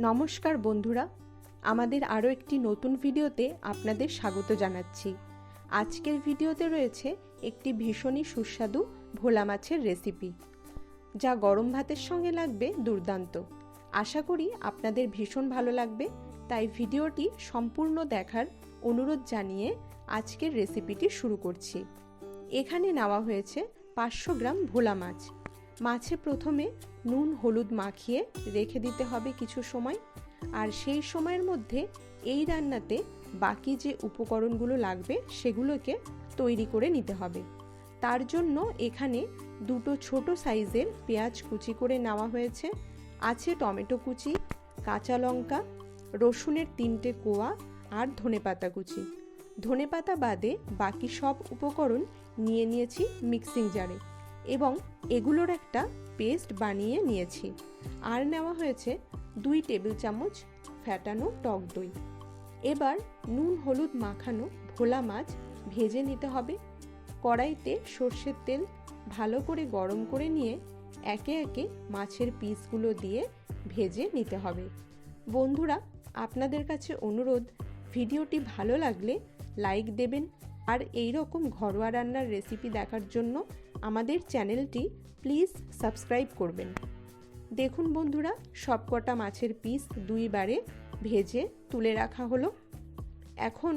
নমস্কার বন্ধুরা, আমাদের আরও একটি নতুন ভিডিওতে আপনাদের স্বাগত জানাচ্ছি। আজকের ভিডিওতে রয়েছে একটি ভীষণই সুস্বাদু ভোলা মাছের রেসিপি যা গরম ভাতের সঙ্গে লাগবে দুর্দান্ত। আশা করি আপনাদের ভীষণ ভালো লাগবে, তাই ভিডিওটি সম্পূর্ণ দেখার অনুরোধ জানিয়ে আজকের রেসিপিটি শুরু করছি। এখানে নেওয়া হয়েছে পাঁচশো গ্রাম ভোলা মাছ। মাছে প্রথমে নুন, হলুদ মাখিয়ে রেখে দিতে হবে কিছু সময়। আর সেই সময়ের মধ্যে এই রান্নাতে বাকি যে উপকরণগুলো লাগবে সেগুলোকে তৈরি করে নিতে হবে। তার জন্য এখানে দুটো ছোট সাইজের পেঁয়াজ কুচি করে নেওয়া হয়েছে। আছে টমেটো কুচি, কাঁচা লঙ্কা, রসুনের তিনটে কোয়া আর ধনেপাতা কুচি। ধনেপাতা বাদে বাকি সব উপকরণ নিয়ে নিয়েছি মিক্সিং জারে। এবং এগুলোর একটা পেস্ট বানিয়ে নিয়েছি। আর নেওয়া হয়েছে দুই টেবিল চামচ ফ্যাটানো টক দই। এবার নুন, হলুদ মাখানো ভোলা মাছ ভেজে নিতে হবে। কড়াইতে সর্ষের তেল ভালো করে গরম করে নিয়ে একে একে মাছের পিসগুলো দিয়ে ভেজে নিতে হবে। বন্ধুরা, আপনাদের কাছে অনুরোধ, ভিডিওটি ভালো লাগলে লাইক দেবেন। আর এই রকম ঘরোয়া রান্নার রেসিপি দেখার জন্য আমাদের চ্যানেলটি প্লিজ সাবস্ক্রাইব করবেন। দেখুন বন্ধুরা, সবকটা মাছের পিস দুইবারে ভেজে তুলে রাখা হলো। এখন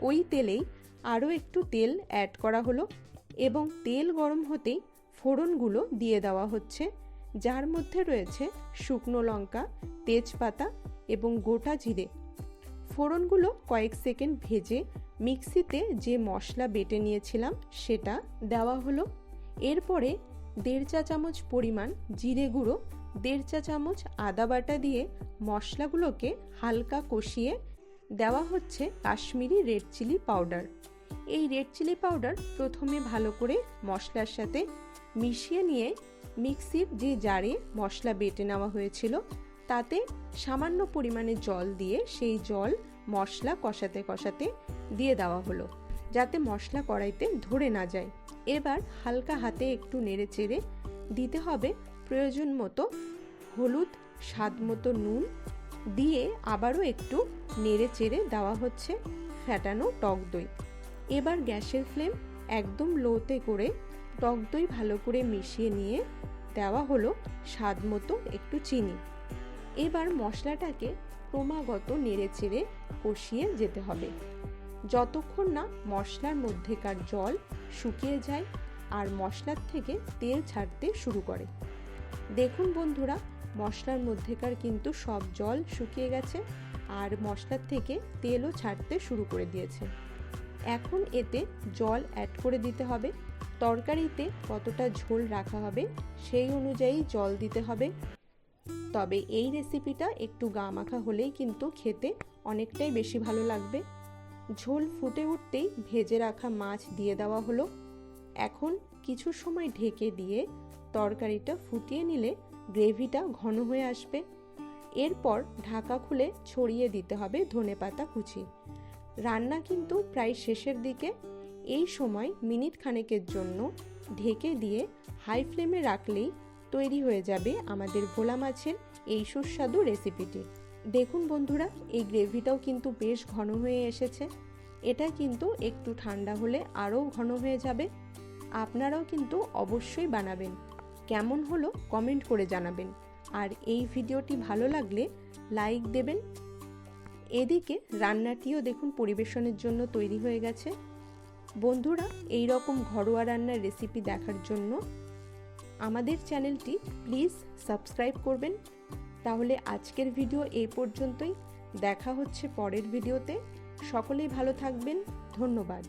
ওই তেলেই আরও একটু তেল অ্যাড করা হলো এবং তেল গরম হতেই ফোড়নগুলো দিয়ে দেওয়া হচ্ছে, যার মধ্যে রয়েছে শুকনো লঙ্কা, তেজপাতা এবং গোটা জিরে। ফোড়নগুলো কয়েক সেকেন্ড ভেজে মিক্সিতে যে মশলা বেটে নিয়েছিলাম সেটা দেওয়া হলো। এরপরে দেড় চা চামচ পরিমাণ জিরে গুঁড়ো, দেড় চা চামচ আদা বাটা দিয়ে মশলাগুলোকে হালকা কষিয়ে দেওয়া হচ্ছে কাশ্মীরি রেড চিলি পাউডার। এই রেড চিলি পাউডার প্রথমে ভালো করে মশলার সাথে মিশিয়ে নিয়ে মিক্সির যে জারে মশলা বেটে নেওয়া হয়েছিল, তাতে সামান্য পরিমাণে জল দিয়ে সেই জল মশলা কষাতে কষাতে দিয়ে দেওয়া হলো। যাতে মশলা কড়াইতে ধরে না যায়। এবার হালকা হাতে একটু নেড়ে চেড়ে দিতে হবে প্রয়োজন মতো হলুদ, স্বাদ মতো নুন। দিয়ে আবারও একটু নেড়ে চেড়ে দেওয়া হচ্ছে ফ্যাটানো টক দই। এবার গ্যাসের ফ্লেম একদম লোতে করে টক দই ভালো করে মিশিয়ে নিয়ে দেওয়া হলো স্বাদ মতো একটু চিনি। এবার মশলাটাকে ক্রমাগত নেড়ে চেড়ে কষিয়ে যেতে হবে। যতক্ষণ না মশলার মধ্যেকার জল শুকিয়ে যায় আর মশলার থেকে তেল ছাড়তে শুরু করে। দেখুন বন্ধুরা, মশলার মধ্যেকার কিন্তু সব জল শুকিয়ে গেছে আর মশলার থেকে তেলও ছাড়তে শুরু করে দিয়েছে। এখন এতে জল অ্যাড করে দিতে হবে। তরকারিতে কতটা ঝোল রাখা হবে সেই অনুযায়ী জল দিতে হবে। তবে এই রেসিপিটা একটু গা মাখা হলেই কিন্তু খেতে অনেকটাই বেশি ভালো লাগবে। ঝোল ফুটে উঠতেই ভেজে রাখা মাছ দিয়ে দেওয়া হলো। এখন কিছু সময় ঢেকে দিয়ে তরকারিটা ফুটিয়ে নিলে গ্রেভিটা ঘন হয়ে আসবে। এরপর ঢাকা খুলে ছড়িয়ে দিতে হবে ধনে পাতা কুচি। রান্না কিন্তু প্রায় শেষের দিকে। এই সময় মিনিট খানেকের জন্য ঢেকে দিয়ে হাই ফ্লেমে রাখলেই তৈরি হয়ে যাবে আমাদের ভোলা মাছের এই সুস্বাদু রেসিপিটি। দেখুন বন্ধুরা, এই গ্রেভিটাও কিন্তু বেশ ঘন হয়ে এসেছে। এটা কিন্তু একটু ঠান্ডা হলে আরও ঘন হয়ে যাবে। আপনারাও কিন্তু অবশ্যই বানাবেন। কেমন হলো কমেন্ট করে জানাবেন। আর এই ভিডিওটি ভালো লাগলে লাইক দেবেন। এদিকে রান্নাটিও দেখুন পরিবেশনের জন্য তৈরি হয়ে গেছে। বন্ধুরা এই রকম ঘরোয়া রান্নার রেসিপি দেখার জন্য আমাদের চ্যানেলটি প্লিজ সাবস্ক্রাইব করবেন। তাহলে আজকের ভিডিও এই পর্যন্তই। দেখা হচ্ছে পরের ভিডিওতে। সকলেই ভালো থাকবেন। ধন্যবাদ।